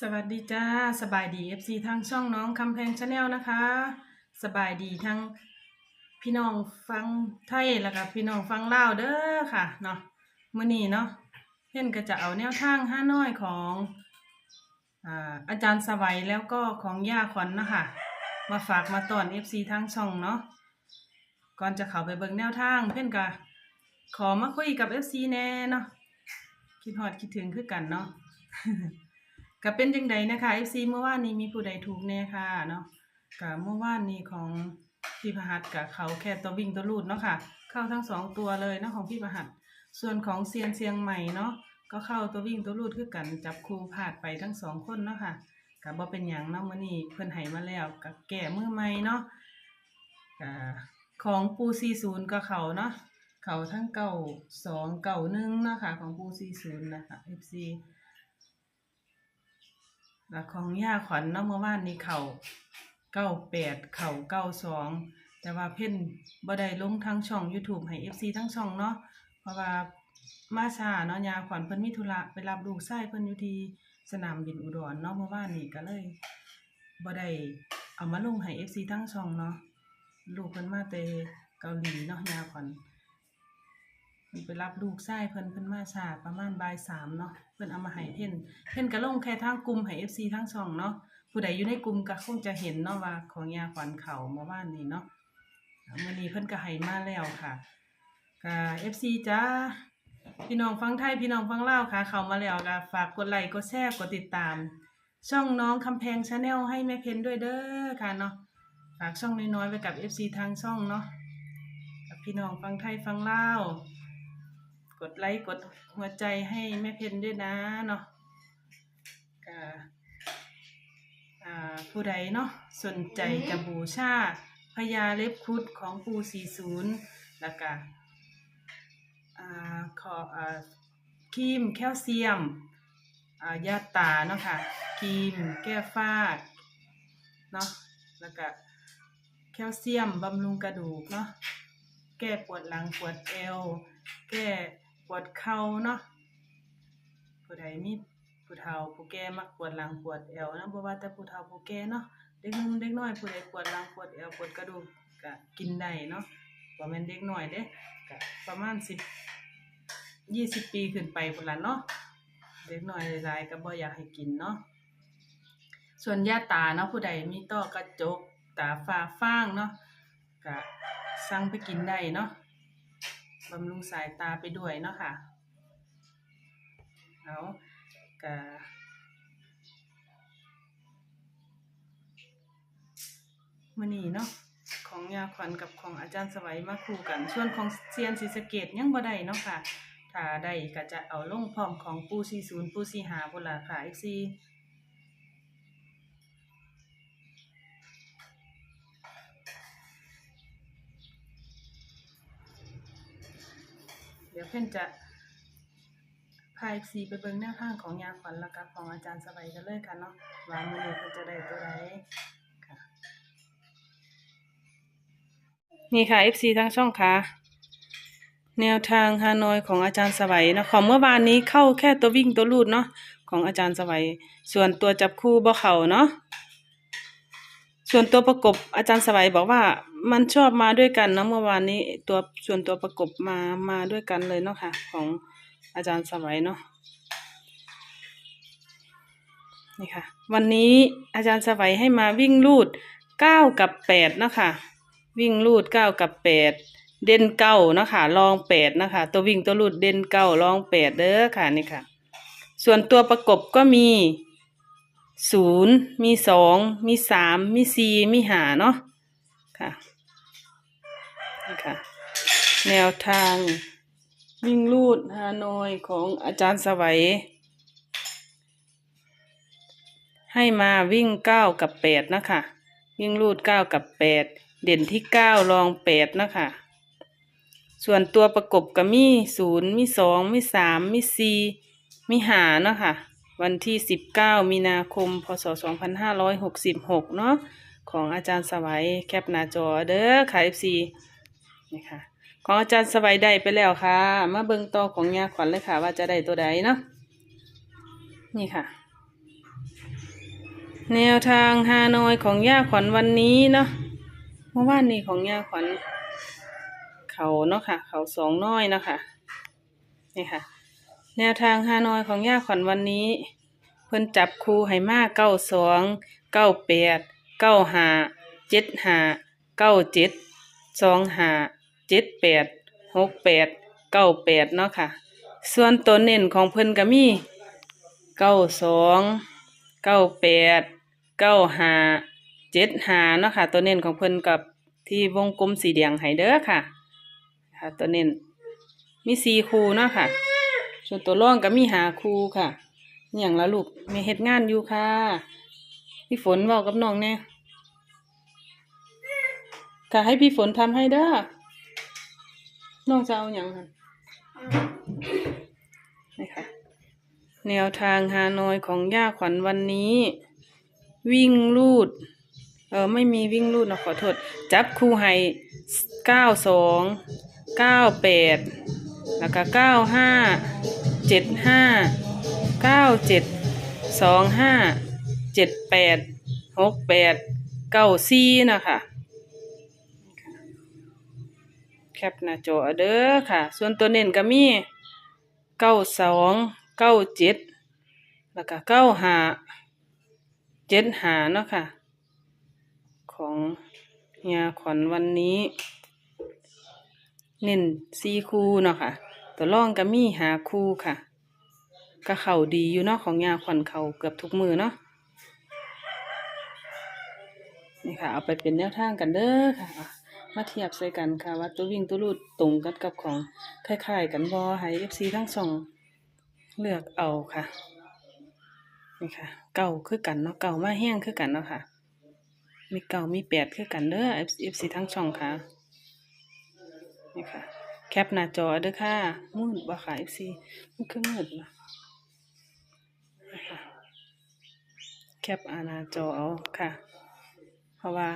สวัสดีจ้าสบายดี FC ทางช่องน้องคำแพงชาแนลนะคะ สบายดีทั้งพี่น้องฟังไทยแล้วก็พี่น้องฟังลาวเด้อค่ะเนาะมื้อนี้เนาะเพ่นก็จะเอาแนวทางห้าน้อยของอ่าอาจารย์สวัยแล้วก็ของย่าขวัญนะคะมาฝากมาตอน FC ทางช่องเนาะก่อนจะเข้าไปเบิ่งแนวทางเพ่นก็ขอมาคุยกับ FC แน่เนาะคิดฮอดคิดถึงคือกันเนาะ ก็เป็นจังใดนะคะ FC เมื่อวานนี้มีผู้ใดถูกแน่ค่ะเนาะก็เมื่อวานนี้ของพี่พหัสกับเขาแค่ตัววิ่งตัวลูดเนาะค่ะ เข้าทั้งสองตัวเลยเนาะของพี่พหัสส่วนของเซียนเซียงใหม่เนาะก็เข้าตัววิ่งตัวลูดคือกันจับคู่าดไปทั้งสองคนเนาะค่ะก็บ่เป็นหยังเนาะมื้อนี้เพิ่นให้มาแล้วก็แก้มือใหม่เนาะก็ของปู40ก็เขาเนาะเขาทั้งเก่าสองเก่าหนึ่งเนาะค่ะของปู40นะคะ FC แล้วของย่าขวัญเนาะเมื่อวานนี้เข่าเก้าแปดเข่าเก้าสองแต่ว่าเพ่นบ่ได้ลงทั้งช่อง YouTube ให้ FC ทั้งช่องเนาะเพราะว่ามาชาเนาะยาขวัญเพิ่นมีธุระไปรับลูกชายเพิ่นอยู่ที่สนามบินอุดรเนาะเมื่อวานนี้ก็เลยบ่ได้เอามาลงให้ FC ทั้งช่องเนาะลูกเพิ่นมาแต่เกาหลีเนาะยาขวัญ พิ่นไปรับลูกชายเพิ่นเพิ่นมาชาประมาณบ่ายสามเนาะเพิ่นเอามาให้เพิ่นเพิ่นก็ลงแค่ทางกลุ่มให้ FC ทั้งช่องเนาะผู้ใดอยู่ในกลุ่มก็คงจะเห็นเนาะว่าของยาขวัญเขาเมื่อวานนี้เนาะมื้อนี้เพิ่นก็ให้มาแล้วค่ะก็ FC จ้าพี่น้องฟังไทยพี่น้องฟังลาวค่ะ เข้ามาแล้วก็ฝากกดไลค์กดแชร์กดติดตาม ช่องน้องคำแพงชาแนลให้แม่เพนด้วยเด้อค่ะเนาะฝากช่องน้อยๆไว้กับ FC ทางช่องเนาะกับพี่น้องฟังไทยฟังลาว กดไลค์กดหัวใจให้แม่เพนด้วยนะเนาะก็อ่าผู้ใดเนาะสนใจจะบูชาพญาเล็บครุดของปู40 แล้วก็อ่าขออ่าครีมแคลเซียมอ่ายาตาเนาะค่ะครีมแก้ฝ้าเนาะแล้วก็แคลเซียมบำรุงกระดูกเนาะแก้ปวดหลังปวดเอว แก้ ปวดเข่าเนาะ ผู้ใดมีผู้เฒ่าผู้แก่มักปวดหลังปวดเอวนะบ่ว่าแต่ผู้เฒ่าผู้แก่เนาะ เด็กนุ่มเด็กน้อยผู้ใดปวดหลังปวดเอวปวดกระดูกก็กินได้เนาะบ่แม่นเด็กน้อยเด้ก็ประมาณ10 20ปีขึ้นไปพุ่นละเนาะ เด็กน้อยหลายๆก็บ่อยากให้กินเนาะ ส่วนยาตาเนาะผู้ใดมีต้อกระจกตาฟ้าฟางเนาะก็สั่งไปกินได้เนาะ บำรุงสายตาไปด้วยเนาะค่ะเอากะมือนีเนาะของยาขวัญกับของอาจารย์สวัยมาคู่กันส่วนของเซียนศรีสเกดยังบ่ได้เนาะค่ะ ถ้าได้ก็จะเอาลงพร้อมของปู40ปู45พุ่นล่ะค่ะ FC เดี๋ยวเพิ่นจะพาย FC ไปเบิ่งแนวทางของยาขวัญแล้วก็ของอาจารย์สวัยกันเลยค่ะเนาะว่ามือนี้เพิ่นจะได้ตัวใดค่ะ นี่ค่ะ FC ทั้งช่องค่ะ แนวทางฮานอยของอาจารย์สวัยนะของเมื่อวานนี้เข้าแค่ตัววิ่งตัวลูดเนาะของอาจารย์สวัยส่วนตัวจับคู่บ่เข้าเนาะ ส่วนตัวประกบอาจารย์สวัยบอกว่ามันชอบมาด้วยกันเนาะเมื่อวานนี้ตัวส่วนตัวประกบมามาด้วยกันเลยเนาะค่ะ ของอาจารย์สวัยเนาะนี่ค่ะ วันนี้อาจารย์สวัยให้มาวิ่งลูดเก้ากับแปดเนาะค่ะวิ่งลูดเก้ากับแปดเด่นเก้าเนาะค่ะรองแปดเนาะค่ะตัววิ่งตัวลูดเด่นเก้ารองแปดเด้อค่ะนี่ค่ะ ส่วนตัวประกบก็มี ศูนย์มีสองมีสามมีสี่มีหาเนาะค่ะค่ะแนวทางวิ่งลูดฮานอยของอาจารย์สวัย ให้มาวิ่งเก้ากับแปดนะคะวิ่งลูดเก้ากับแปดเด่นที่เก้ารองแปดนะคะส่วนตัวประกบก็มีศูนย์มีสองมีสามมีสี่มีหานะค่ะ วันที่สิบเก้ามีนาคม พศสองพันห้าร้อยหกสิบหกเนาะของอาจารย์สวัยแคปหน้าจอเด้อค่ะ FC นี่ค่ะของอาจารย์สวัยได้ไปแล้วค่ะ มาเบิ่งต่อของยาขวัญเลยค่ะ ว่าจะได้ตัวใดเนาะนี่ค่ะ แนวทางฮานอยของย่าขวัญวันนี้เนาะเมื่อวานนี้ของย่าขวัญเขาเนาะค่ะ เขาสองน้อยเนาะค่ะนี่ค่ะ แนวทางฮานอยของย่าขวัญวันนี้ เพิ่นจับคู่ให้มาเก้าสองเก้าแปดเก้าห้าเจ็ดห้าเก้าเจ็ดสองห้าเจ็ดแปดหกแปดเก้าแปดเนาะค่ะ ส่วนตัวเน้นของเพิ่นก็มีเก้าสองเก้าแปดเก้าห้าเจ็ดห้าเนาะค่ะ ตัวเน้นของเพิ่นกับที่วงกลมสีแดงให้เด้อค่ะ ค่ะ ตัวเน้นมีสี่คูเนาะค่ะ ส่วนตัวร่องก็มีหาครูค่ะอย่างละลูกมีเฮ็ดงานอยู่ค่ะพี่ฝนเว้ากับน้องแน่ค่ะให้พี่ฝนทำให้เด้อน้องจะเอาอย่างค่ะนี่ค่ะ แนวทางฮานอยของย่าขวัญวันนี้ วิ่งลูด เออไม่มีวิ่งลูดนะขอโทษ จับคู่ให้เก้าสองเก้าแปด แล้วก็เก้าห้าเจ็ดห้าเก้าเจ็ดสองห้าเจ็ดแปดหกแปดเก้าสี่นะคะแคปหน้าจอเด้อค่ะ ส่วนตัวเน้นก็มีเก้าสองเก้าเจ็ดแล้วก็เก้าห้าเจ็ดห้าเนาะค่ะ ของเฮียขวัญวันนี้ เน้นซีคูเนาะค่ะ ตัวร่องก็มีหาคูค่ะ ก็เข่าดีอยู่เนาะของยาขวัญเข่าเกือบทุกมือเนาะนี่ค่ะ เอาไปเป็นแนวทางกันเด้อค่ะ มาเทียบใส่กันค่ะ ว่าตัววิ่งตัวรูดตรงกันกับของคล้ายๆกันบอให้เอฟซีทั้งสองเลือกเอาค่ะ นี่ค่ะ เก่าคือกันเนาะเก่ามาแห้งคือกันเนาะค่ะ มีเก่ามีแปดคือกันเด้อเอฟซีทั้งช่องค่ะ นี่ค่ะ แคปหน้าจอเด้อค่ะมืดบ่ค่ะเอฟซีมันคือมืดนะแคปอาหน้าจอเอาค่ะ เพราะว่า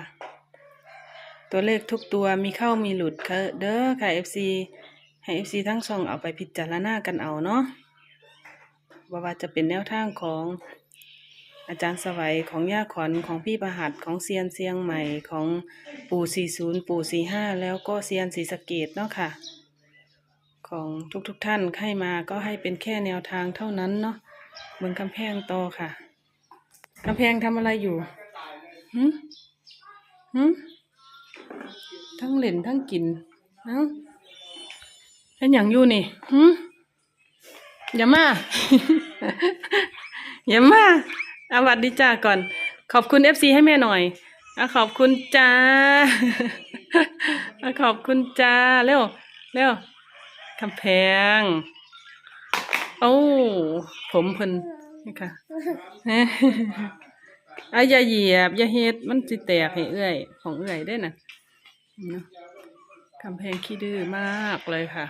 ตัวเลขทุกตัวมีเข้ามีหลุดค่ะเด้อค่ะ FC ให้ FC ทั้งสองเอาไปพิจารณากันเอาเนาะว่าว่าจะเป็นแนวทางของ อาจารย์สวัยของย่าขวัญของพี่ประหัดของเซียนเซียงใหม่ของปู่40ปู่45แล้วก็เซียนศรีสะเกดเนาะค่ะ ของทุกๆทท่านให้มาก็ให้เป็นแค่แนวทางเท่านั้นเนาะบนกำแพงโตอค่ะกำแพงทำอะไรอยู่หืมหืมทั้งเล่นทั้งกินเอ้าเป็นอย่างอยู่นี่หืมอย่ามา อย่ามา อาวัดดีจ้าก่อน ขอบคุณเอฟซีให้แม่หน่อยอะขอบคุณจ้าอขอบคุณจ้าเร็วเร็วคำแพง โอ้ผมเพิ่นนี่ค่ะอะอย่าเหยียบอย่าเฮ็ดมันสิแตกให้เอื้อย ของเอื้อยได้น่ะเนาะกำแพงขี้ดื้อมากเลยค่ะ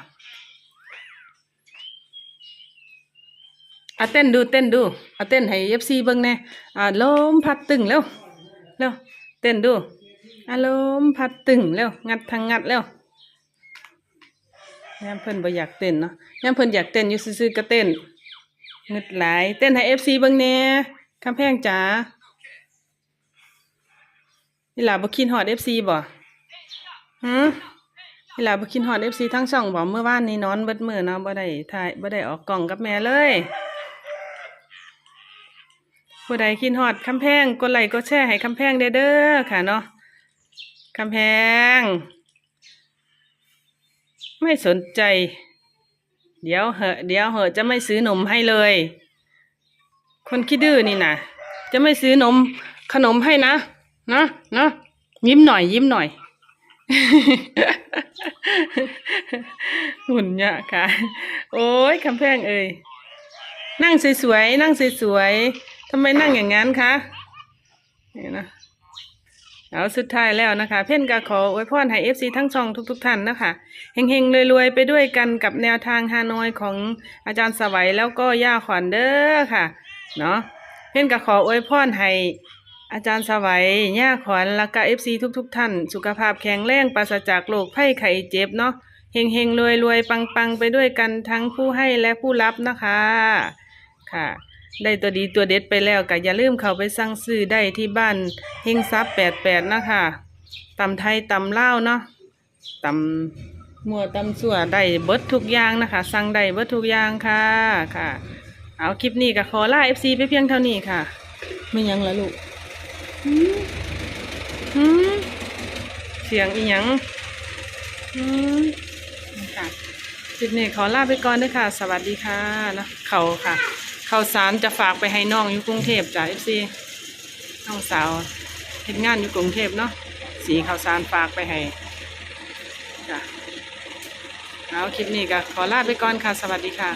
อะเต้นดูเต้นดูอะเต้นให้เอฟซีเบิ่งแน่อะลมพัดตึงเร็วเร็วเต้นดูอะลมพัดตึงเร็วงัดทางงัดเร็วยามเพิ่นบ่อยากเต้นเนาะยามเพิ่นอยากเต้นอยู่ซื่อๆก็เต้นงึดหลายเต้นให้เอฟซีเบิ่งแน่คำแพงจ๋านี่ล่ะบ่คิดฮอดเอฟซีบ่หืมเวลาบ่คิดฮอด FC ทั้งช่องบอกเมื่อวานนี้นอนเบิดมือเนาะบ่ได้ถ่ายบ่ได้ออกกล่องกับแม่เลย ผู้ใดคิดฮอดคำแพงกดไลค์กดแชร์ให้คำแพงเด้อเด้อค่ะเนาะคำแพง ไม่สนใจ เดี๋ยวเหอะเดี๋ยวเหอะจะไม่ซื้อนมให้เลย คนคิดดื้อนี่นะจะไม่ซื้อนมขนมให้นะนะนะยิ้มหน่อย ยิ้มหน่อยหุ่นเนี่ยค่ะ โอ้ยคำแพงเอ่ยนั่งสวยๆนั่งสวยๆ ทำไมนั่งอย่างนั้นคะนี่นะเอาสุดท้ายแล้วนะคะ เพ่นกาขออวยพรให้เอฟซีทั้งช่องทุก ๆ ท่านนะคะเฮงๆรวยๆไปด้วยกันกับแนวทางฮานอยของอาจารย์สวัยแล้วก็ย่าขวัญเด้อค่ะเนาะเพ่นกาขออวยพรให้อาจารย์สวัยย่าขวัญและก็เอฟซีทุก ๆทท่าน สุขภาพแข็งแรงปราศจากโรคภัยไข้เจ็บเนาะเฮงเฮงรวยรวยปังปังๆไปด้วยกันทั้งผู้ให้และผู้รับนะคะ ค่ะ ได้ตัวดีตัวเด็ดไปแล้วก็อย่าลืมเข้าไปสั่งซื้อได้ที่บ้านเฮงซับแปดแปดนะคะตำไทยตำเล่าวเนาะตำมัวตำสั่วได้เบิดทุกอย่างนะคะ สั่งได้เบิดทุกอย่างค่ะค่ะ เอาคลิปนี้ก็ขอลาเอฟซีไปเพียงเท่านี้ค่ะไม่ยังละลูกหืมหืมเสียงอีหยังหืมค่ะคลิปนี้ขอลาไปก่อนด้วยค่ะ สวัสดีค่ะนะเขาค่ะ ขาวสารจะฝากไปให้น้องอยู่กรุงเทพจ้ะเอฟซีน้องสาวเห็นงานอยู่กรุงเทพเนาะสีข้าวสารฝากไปให้จ้ะเอาคลิปนี้ก็ขอลาไปก่อนค่ะ สวัสดีค่ะ